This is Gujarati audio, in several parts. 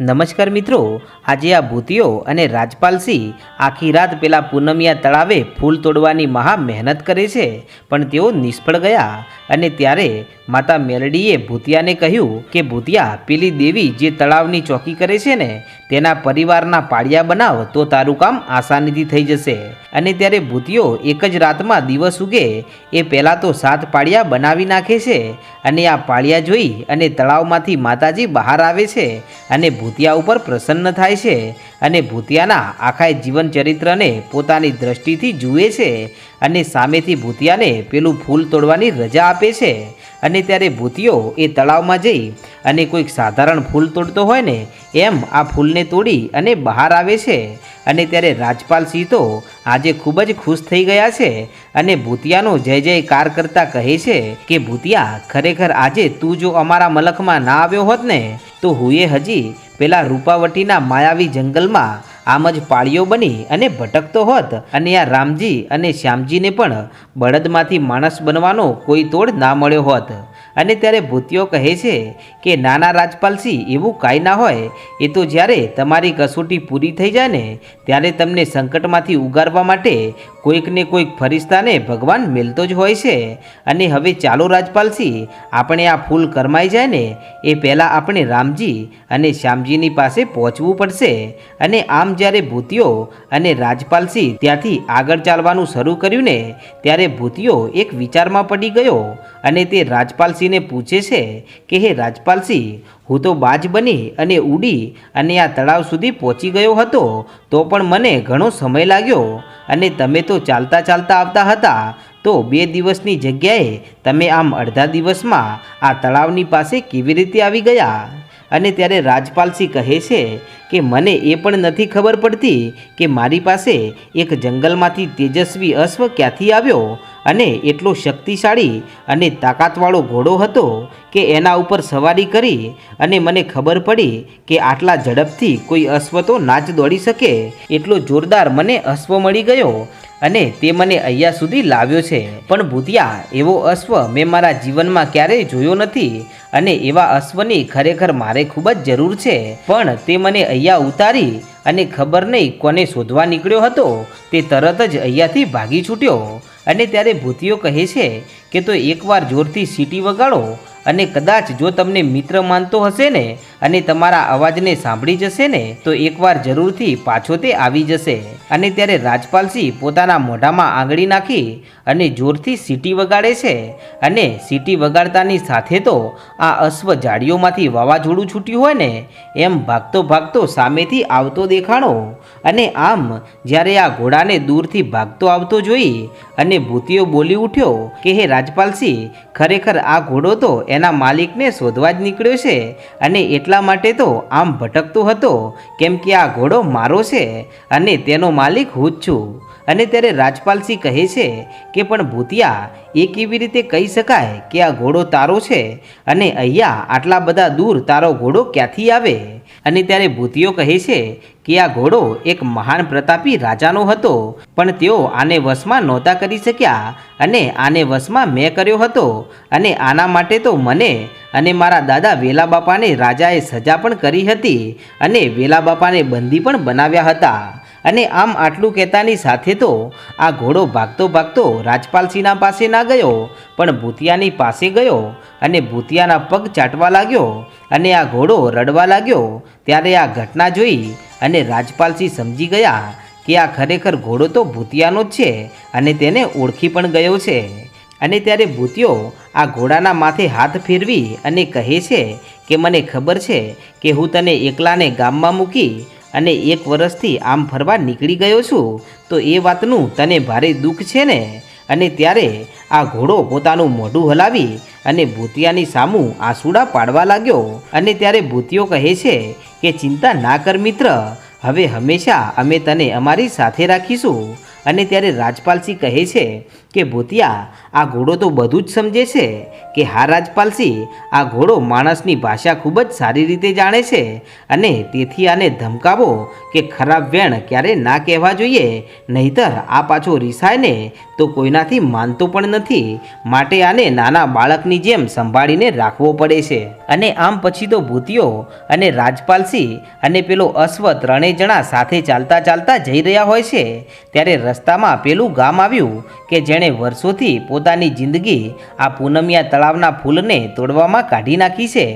નમસ્કાર મિત્રો, આજે આ ભૂતિયો અને રાજપાલસિંહ આખી રાત પેલા પૂનમિયા તળાવે ફૂલ તોડવાની મહા મહેનત કરે છે, પણ તેઓ નિષ્ફળ ગયા અને ત્યારે માતા મેલડીએ ભૂતિયાને કહ્યું કે ભૂતિયા, પેલી દેવી જે તળાવની ચોકી કરે છે ને તેના પરિવારના પાળિયા બનાવ તો તારું કામ આસાનીથી થઈ જશે. અને ત્યારે ભૂતિયો એક જ રાતમાં દિવસ ઉગે, એ પહેલાં તો સાત પાળિયા બનાવી નાખે છે અને આ પાળિયા જોઈ અને તળાવમાંથી માતાજી બહાર આવે છે અને ભૂતિયા ઉપર પ્રસન્ન થાય છે અને ભૂતિયાના આખા જીવન ચરિત્રને પોતાની દ્રષ્ટિથી જુએ છે અને સામેથી ભૂતિયાને પેલું ફૂલ તોડવાની રજા આપે છે. અને ત્યારે ભૂતિયો એ તળાવમાં જઈ અને કોઈક સાધારણ ફૂલ તોડતો હોય ને, એમ આ ફૂલને તોડી અને બહાર આવે છે. અને ત્યારે રાજપાલસિંહ તો આજે ખૂબ જ ખુશ થઈ ગયા છે અને ભૂતિયાનો જય જયકાર કરતા કહે છે કે, ભૂતિયા, ખરેખર આજે તું જો અમારા મલખમાં ના આવ્યો હોત ને, તો એ હજી પેલા રૂપાવટીના માયાવી જંગલમાં આમ જ પાળીઓ બની અને ભટકતો હોત. અને આ રામજી અને શ્યામજીને પણ બળદમાંથી માણસ બનવાનો કોઈ તોડ ના મળ્યો હોત. અને ત્યારે ભૂતિયો કહે છે કે, નાના રાજપાલસિંહ એવું કાંઈ ના હોય. એ તો જ્યારે તમારી કસોટી પૂરી થઈ જાય ને, ત્યારે તમને સંકટમાંથી ઉગારવા માટે કોઈકને કોઈક ફરિશ્તાને ભગવાન મિલતો જ હોય છે. અને હવે ચાલો રાજપાલસિંહ આપણે આ ફૂલ કરમાઈ જાય ને, એ પહેલાં આપણે રામજી અને શ્યામજીની પાસે પહોંચવું પડશે. અને આમ જ્યારે ભૂતિયો અને રાજપાલસિંહ ત્યાંથી આગળ ચાલવાનું શરૂ કર્યું ને, ત્યારે ભૂતિયો એક વિચારમાં પડી ગયો. અને તે રાજપાલસિંહને પૂછે છે કે, હે રાજપાલસિંહ હું તો બાજ બની અને ઉડી અને આ તળાવ સુધી પહોંચી ગયો હતો, તો પણ મને ઘણો સમય લાગ્યો. અને તમે તો ચાલતા ચાલતા આવતા હતા, તો બે દિવસની જગ્યાએ તમે આમ અડધા દિવસમાં આ તળાવની પાસે કેવી રીતે આવી ગયા? અને ત્યારે રાજપાલસિંહ કહે છે કે મને એ પણ નથી ખબર પડતી કે મારી પાસે એક જંગલમાંથી તેજસ્વી અશ્વ ક્યાંથી આવ્યો અને એટલો શક્તિશાળી અને તાકાતવાળો ઘોડો હતો કે એના ઉપર સવારી કરી અને મને ખબર પડી કે આટલા ઝડપથી કોઈ અશ્વ તો ના જ દોડી શકે. એટલો જોરદાર મને અશ્વ મળી ગયો અને તે મને અહીંયા સુધી લાવ્યો છે. પણ ભૂતિયા, એવો અશ્વ મેં મારા જીવનમાં ક્યારેય જોયો નથી અને એવા અશ્વની ખરેખર મારે ખૂબ જ જરૂર છે. પણ તે મને અહીંયા ઉતારી અને ખબર નહીં કોને શોધવા નીકળ્યો હતો. તે તરત જ અહીંયાથી ભાગી છૂટ્યો. અને ત્યારે ભૂતિયો કહે છે કે તો એકવાર જોરથી સીટી વગાડો અને કદાચ જો તમને મિત્ર માનતો હશે ને અને તમારા અવાજને સાંભળી જશે ને, તો એકવાર જરૂરથી પાછો તે આવી જશે. અને ત્યારે રાજપાલસિંહ પોતાના મોઢામાં આંગળી નાખી અને જોરથી સીટી વગાડે છે અને સીટી વગાડતાની સાથે તો આ અશ્વ જાડીઓમાંથી વાવાઝોડું છૂટ્યું હોય ને, એમ ભાગતો ભાગતો સામેથી આવતો દેખાણો અને આમ જ્યારે આ ઘોડાને દૂરથી ભાગતો આવતો જોઈ અને ભૂતિયો બોલી ઉઠ્યો કે, હે રાજપાલસિંહ ખરેખર આ ઘોડો તો એના માલિકને શોધવા જ નીકળ્યો છે અને એટલા માટે તો આમ ભટકતો હતો, કેમ કે આ ઘોડો મારો છે અને તેનો માલિક હું જ છું. અને ત્યારે રાજપાલસિંહ કહે છે કે, પણ ભૂતિયા, એ કેવી રીતે કહી શકાય કે આ ઘોડો તારો છે? અને અહીંયા આટલા બધા દૂર તારો ઘોડો ક્યાંથી આવે? અને ત્યારે ભૂતિયો કહે છે કે આ ઘોડો એક મહાન પ્રતાપી રાજાનો હતો, પણ તેઓ આને વશમાં નહોતા કરી શક્યા અને આને વશમાં મેં કર્યો હતો અને આના માટે તો મને અને મારા દાદા વેલા બાપાને રાજાએ સજા પણ કરી હતી અને વેલા બાપાને બંદી પણ બનાવ્યા હતા. અને આમ આટલું કહેતાની સાથે તો આ ઘોડો ભાગતો ભાગતો રાજપાલસિંહના પાસે ના ગયો, પણ ભૂતિયાની પાસે ગયો અને ભૂતિયાના પગ ચાટવા લાગ્યો અને આ ઘોડો રડવા લાગ્યો. ત્યારે આ ઘટના જોઈ અને રાજપાલસિંહ સમજી ગયા કે આ ખરેખર ઘોડો તો ભૂતિયાનો જ છે અને તેને ઓળખી પણ ગયો છે. અને ત્યારે ભૂતિયો આ ઘોડાના માથે હાથ ફેરવી અને કહે છે કે, મને ખબર છે કે હું તને એકલાને ગામમાં મૂકી અને એક વર્ષથી આમ ફરવા નીકળી ગયો છું, તો એ વાતનું તને ભારે દુઃખ છે ને? અને ત્યારે આ ઘોડો પોતાનું મોઢું હલાવી અને ભૂતિયાની સામું આંસુડા પાડવા લાગ્યો. અને ત્યારે ભૂતિયો કહે છે કે, ચિંતા ના કર મિત્ર, હવે હંમેશા અમે તને અમારી સાથે રાખીશું. અને ત્યારે રાજપાલસિંહ કહે છે કે, ભૂતિયા, આ ઘોડો તો બધું જ સમજે છે કે હા, રાજપાલસિંહ, આ ઘોડો માણસની ભાષા ખૂબ જ સારી રીતે જાણે છે અને તેથી આને ધમકાવો કે ખરાબ વેણ ક્યારે ના કહેવા જોઈએ. નહીતર આ પાછો રીસાયને તો કોઈનાથી માનતો પણ નથી. માટે આને નાના બાળકની જેમ સંભાળીને રાખવો પડે છે. અને આમ પછી તો ભૂતિયો અને રાજપાલસિંહ અને પેલો અશ્વ ત્રણેય જણા સાથે ચાલતા ચાલતા જઈ રહ્યા હોય છે. ત્યારે રસ્તામાં પેલું ગામ આવ્યું કે જેણે વર્ષોથી પોતાની જિંદગી આ પૂનમિયા તળાવના ફૂલને તોડવામાં કાઢી નાખી છે.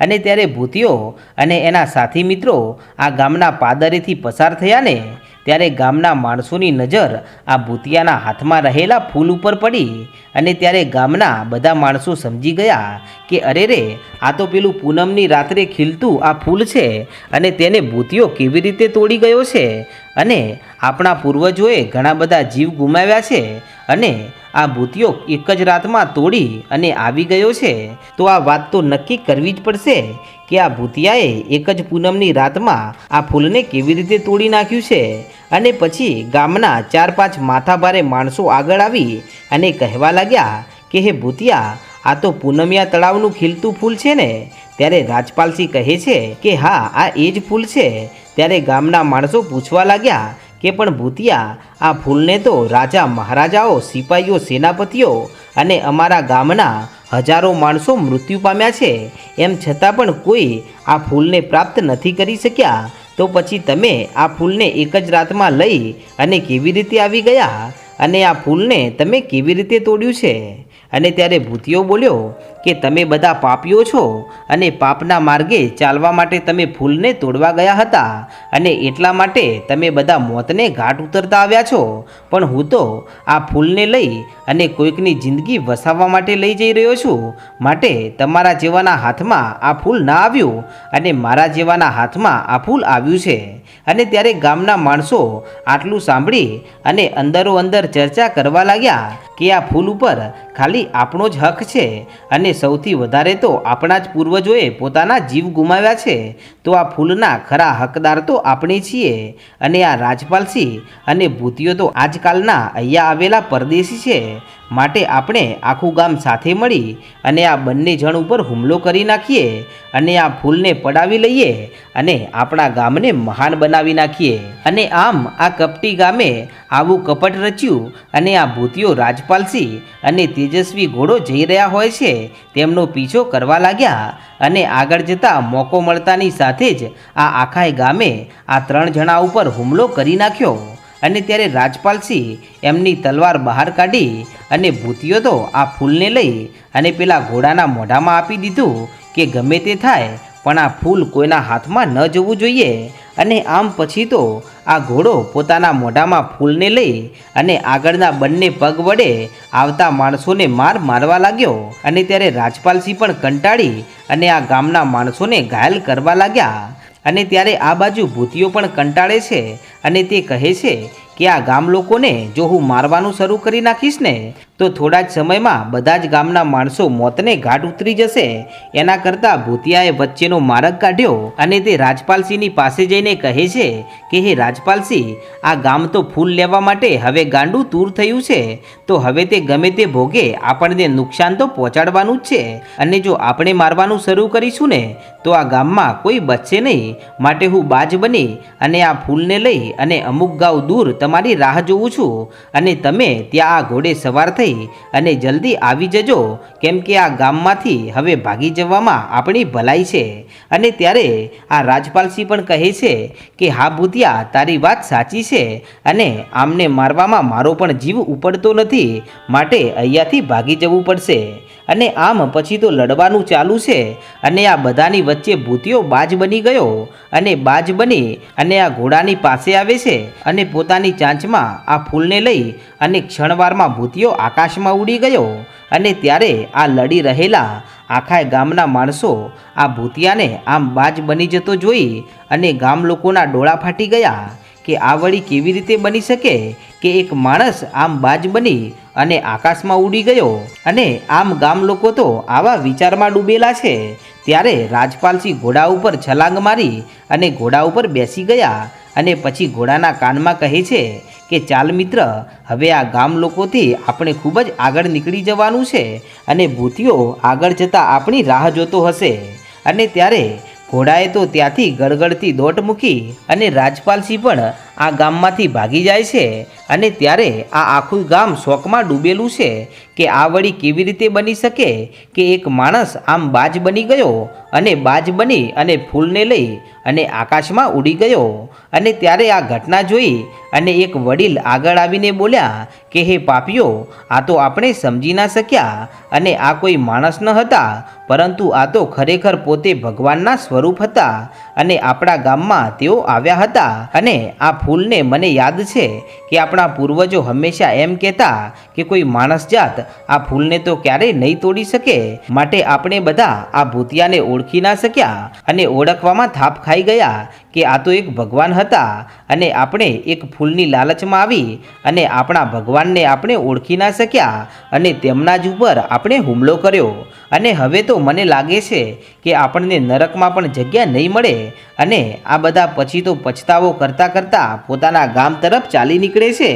અને ત્યારે ભૂતિયો અને એના સાથી મિત્રો આ ગામના પાદરેથી પસાર થયા ને ત્યારે ગામના માણસોની નજર આ ભૂતિયાના હાથમાં રહેલા ફૂલ ઉપર પડી અને ત્યારે ગામના બધા માણસો સમજી ગયા કે અરે રે, આ તો પેલું પૂનમની રાત્રે ખીલતું આ ફૂલ છે અને તેને ભૂતિયો કેવી રીતે તોડી ગયો છે? અને આપણા પૂર્વજોએ ઘણા બધા જીવ ગુમાવ્યા છે અને આ ભૂતિયો એક જ રાતમાં તોડી અને આવી ગયો છે. તો આ વાત તો નક્કી કરવી જ પડશે કે આ ભૂતિયાએ એક જ પૂનમની રાતમાં આ ફૂલને કેવી રીતે તોડી નાખ્યું છે. અને પછી ગામના ચાર પાંચ માથાભારે માણસો આગળ આવી અને કહેવા લાગ્યા કે, હે ભૂતિયા, આ તો પૂનમિયા તળાવનું ખીલતું ફૂલ છે ને? ત્યારે રાજપાલસિંહ કહે છે કે, હા, આ એ જ ફૂલ છે. ત્યારે ગામના માણસો પૂછવા લાગ્યા કે પણ ભૂતિયા, આ ફૂલને તો રાજા મહારાજાઓ સિપાહીઓ સેનાપતિઓ અને અમારા ગામના હજારો માણસો મૃત્યુ પામ્યા છે. એમ છતાં પણ કોઈ આ ફૂલને પ્રાપ્ત નથી કરી શક્યા. તો પછી તમે આ ફૂલને એક જ રાતમાં લઈ અને કેવી રીતે આવી ગયા? અને આ ફૂલને તમે કેવી રીતે તોડ્યું છે? અને ત્યારે ભૂતિયો બોલ્યો કે તમે બધા પાપીઓ છો અને પાપના માર્ગે ચાલવા માટે તમે ફૂલને તોડવા ગયા હતા અને એટલા માટે તમે બધા મોતને ઘાટ ઉતરતા આવ્યા છો. પણ હું તો આ ફૂલને લઈ અને કોઈકની જિંદગી વસાવવા માટે લઈ જઈ રહ્યો છું. માટે તમારા જેવાના હાથમાં આ ફૂલ ના આવ્યું અને મારા જેવાના હાથમાં આ ફૂલ આવ્યું છે. અને ત્યારે ગામના માણસો આટલું સાંભળી અને અંદરો અંદર ચર્ચા કરવા લાગ્યા કે આ ફૂલ ઉપર ખાલી આપણો જ હક છે અને સૌથી વધારે તો આપણા જ પૂર્વજોએ પોતાના જીવ ગુમાવ્યા છે. તો આ ફૂલના ખરા હકદાર તો આપણે છીએ અને આ રાજપાલસિંહ અને ભૂતિયો તો આજકાલના અહીંયા આવેલા પરદેશી છે. માટે આપણે આખું ગામ સાથે મળી અને આ બંને જણ ઉપર હુમલો કરી નાખીએ અને આ ફૂલને પડાવી લઈએ અને આપણા ગામને મહાન બનાવી નાખીએ. અને આમ આ કપટી ગામે આવું કપટ રચ્યું અને આ ભૂતિયો રાજપાલસિંહ અને તેજસ્વી ઘોડો જઈ રહ્યા હોય છે. તેમનો પીછો કરવા લાગ્યા અને આગળ જતાં મોકો મળતાની સાથે જ આ આખાય ગામે આ ત્રણ જણા ઉપર હુમલો કરી નાખ્યો અને ત્યારે રાજપાલસિંહ એમની તલવાર બહાર કાઢી અને ભૂતિયો તો આ ફૂલને લઈ અને પેલા ઘોડાના મોઢામાં આપી દીધું કે ગમે તે થાય પણ આ ફૂલ કોઈના હાથમાં ન જવું જોઈએ અને આમ પછી તો આ ઘોડો પોતાના મોઢામાં ફૂલને લઈ અને આગળના બંને પગ વડે આવતા માણસોને માર મારવા લાગ્યો. અને ત્યારે રાજપાલસિંહ પણ કંટાળી અને આ ગામના માણસોને ઘાયલ કરવા લાગ્યા. અને ત્યારે આ બાજુ ભૂતિઓ પણ કંટાળે છે અને તે કહે છે કે આ ગામ લોકોને જો હું મારવાનું શરૂ કરી નાખીશ ને તો થોડા જ સમયમાં બધા જ ગામના માણસો મોતને ઘાટ ઉતરી જશે. એના કરતાં ભૂતિયાએ વચ્ચેનો માર્ગ કાઢ્યો અને તે રાજપાલસિંહની પાસે જઈને કહે છે કે, હે રાજપાલસિંહ, આ ગામ તો ફૂલ લેવા માટે હવે ગાંડું તૂર થયું છે. તો હવે તે ગમે તે ભોગે આપણને નુકસાન તો પહોંચાડવાનું જ છે. અને જો આપણે મારવાનું શરૂ કરીશું ને, તો આ ગામમાં કોઈ બચશે નહીં. માટે હું બાજ બની અને આ ફૂલને લઈ અને અમુક ગાઉ દૂર તમારી રાહ જોઉં છું. અને તમે ત્યાં આ ઘોડે સવાર થઈ અને જલ્દી આવી જજો, કેમ કે આ ગામમાંથી હવે ભાગી જવામાં આપણી ભલાઈ છે. અને ત્યારે આ રાજપાલસિંહ પણ કહે છે કે, હા ભૂતિયા, તારી વાત સાચી છે અને આમને મારવામાં મારો પણ જીવ ઉપડતો નથી, માટે અહીંયાથી ભાગી જવું પડશે. અને આમ પછી તો લડવાનું ચાલુ છે. અને આ બધાની વચ્ચે ભૂતિયો બાજ બની ગયો. અને બાજ બની અને આ ઘોડાની પાસે આવે છે અને પોતાની ચાંચમાં આ ફૂલને લઈ અને ક્ષણવારમાં ભૂતિયો આકાશમાં ઉડી ગયો. અને ત્યારે આ લડી રહેલા આખા ગામના માણસો આ ભૂતિયાને આમ બાજ બની જતો જોઈ અને ગામ લોકોના ડોળા ફાટી ગયા કે આ વળી કેવી રીતે બની શકે કે એક માણસ આમ બાજ બની અને આકાશમાં ઉડી ગયો. અને આમ ગામ લોકો તો આવા વિચારમાં ડૂબેલા છે. ત્યારે રાજપાલસિંહ ઘોડા ઉપર છલાંગ મારી અને ઘોડા ઉપર બેસી ગયા અને પછી ઘોડાના કાનમાં કહે છે કે, ચાલ મિત્ર, હવે આ ગામ લોકોથી આપણે ખૂબ જ આગળ નીકળી જવાનું છે અને ભૂતિઓ આગળ જતાં આપણી રાહ જોતો હશે. અને ત્યારે ઘોડાએ તો ત્યાંથી ગળગળતી દોટ મૂકી અને રાજપાલસિંહ પણ આ ગામમાંથી ભાગી જાય છે અને ત્યારે આ આખું ગામ શોકમાં ડૂબેલું છે કે આ વળી કેવી રીતે બની શકે કે એક માણસ આમ બાજ બની ગયો અને બાજ બની અને ફૂલને લઈ અને આકાશમાં ઉડી ગયો. અને ત્યારે આ ઘટના જોઈ અને એક વડીલ આગળ આવીને બોલ્યા કે, હે પાપીઓ, આ તો આપણે સમજી ના શક્યા અને આ કોઈ માણસ ન હતા, પરંતુ આ તો ખરેખર પોતે ભગવાનના સ્વરૂપ હતા અને આપણા ગામમાં તેઓ આવ્યા હતા. અને આ ફૂલને મને યાદ છે કે આપણા પૂર્વજો હંમેશા એમ કહેતા કે કોઈ માણસ જાત આ ફૂલને તો ક્યારેય નહીં તોડી શકે. માટે આપણે બધા આ ભૂતિયાને ઓળખી ના શક્યા અને ઓળખવામાં થાપ ખાઈ ગયા કે આ તો એક ભગવાન હતા અને આપણે એક ફૂલની લાલચમાં આવી અને આપણા ભગવાનને આપણે ઓળખી ના શક્યા અને તેમના જ ઉપર આપણે હુમલો કર્યો. અને હવે તો મને લાગે છે કે આપણને નરકમાં પણ જગ્યા નહીં મળે અને આ બધા પછી તો પછતાવો કરતાં કરતાં પોતાના ગામ તરફ ચાલી નીકળે છે.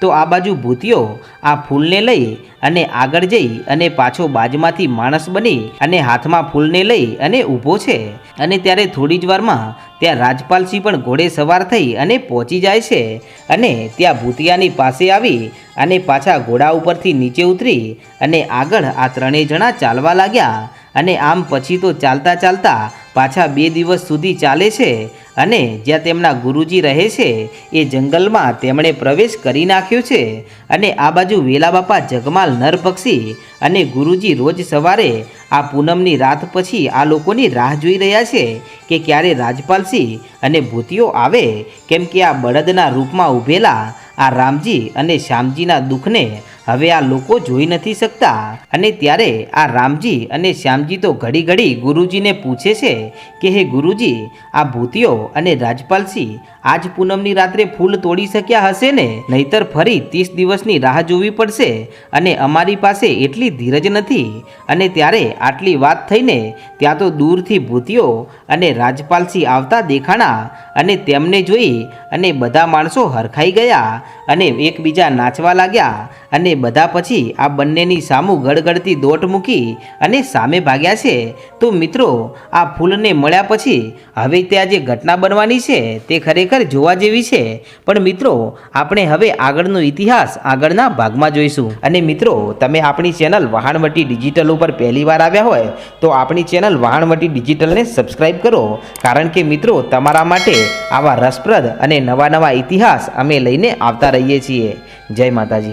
તો આ બાજુ ભૂતિયો આ ફૂલને લઈ અને આગળ જઈ અને પાછો બાજમાંથી માણસ બની અને હાથમાં ફૂલને લઈ અને ઊભો છે. અને ત્યારે થોડી જ વારમાં ત્યાં રાજપાલસિંહ પણ ઘોડે સવાર થઈ અને પહોંચી જાય છે. અને ત્યાં ભૂતિયાની પાસે આવી અને પાછા ઘોડા ઉપરથી નીચે ઉતરી અને આગળ આ ત્રણેય જણા ચાલવા લાગ્યા. અને આમ પછી તો ચાલતા ચાલતા પાછા બે દિવસ સુધી ચાલે છે. અને જ્યાં તેમના ગુરુજી રહે છે, એ જંગલમાં તેમણે પ્રવેશ કરી નાખ્યો છે. અને આ બાજુ વેલા બાપા જગમાલ નર પક્ષી અને ગુરુજી રોજ સવારે આ પૂનમની રાત પછી આ લોકોની રાહ જોઈ રહ્યા છે કે ક્યારે રાજપાલસિંહ અને ભૂતિઓ આવે, કેમ કે આ બળદના રૂપમાં ઊભેલા આ રામજી અને શ્યામજીના દુઃખને હવે આ લોકો જોઈ નથી શકતા. અને ત્યારે આ રામજી અને શ્યામજી તો ઘડી ઘડી ગુરુજીને પૂછે છે કે, હે ગુરુજી, આ ભૂતિયો અને રાજપાલસિંહ આજ પૂનમની રાત્રે ફૂલ તોડી શક્યા હશે ને? નહીતર ફરી ત્રીસ દિવસની રાહ જોવી પડશે અને અમારી પાસે એટલી ધીરજ નથી. અને ત્યારે આટલી વાત થઈને ત્યાં તો દૂરથી ભૂતિઓ અને રાજપાલસિંહ આવતા દેખાણા અને તેમને જોઈ અને બધા માણસો હરખાઈ ગયા અને એકબીજા નાચવા લાગ્યા અને બધા પછી આ બંનેની સામું ગડગડતી દોટ મૂકી અને સામે ભાગ્યા છે. તો મિત્રો, આ ફૂલને મળ્યા પછી હવે ત્યાં જે ઘટના બનવાની છે તે ખરેખર જોવા જેવી છે. પણ મિત્રો, આપણે હવે આગળનો ઇતિહાસ આગળના ભાગમાં જોઈશું. અને મિત્રો, તમે આપણી ચેનલ વહાણવટી ડિજિટલ ઉપર પહેલી વાર આવ્યા હોય, તો આપણી ચેનલ વહાણવટી ડિજિટલને સબસ્ક્રાઈબ કરો. કારણ કે મિત્રો, તમારા માટે આવા રસપ્રદ અને નવા નવા ઇતિહાસ અમે લઈને આવતા રહીએ છીએ. જય માતાજી.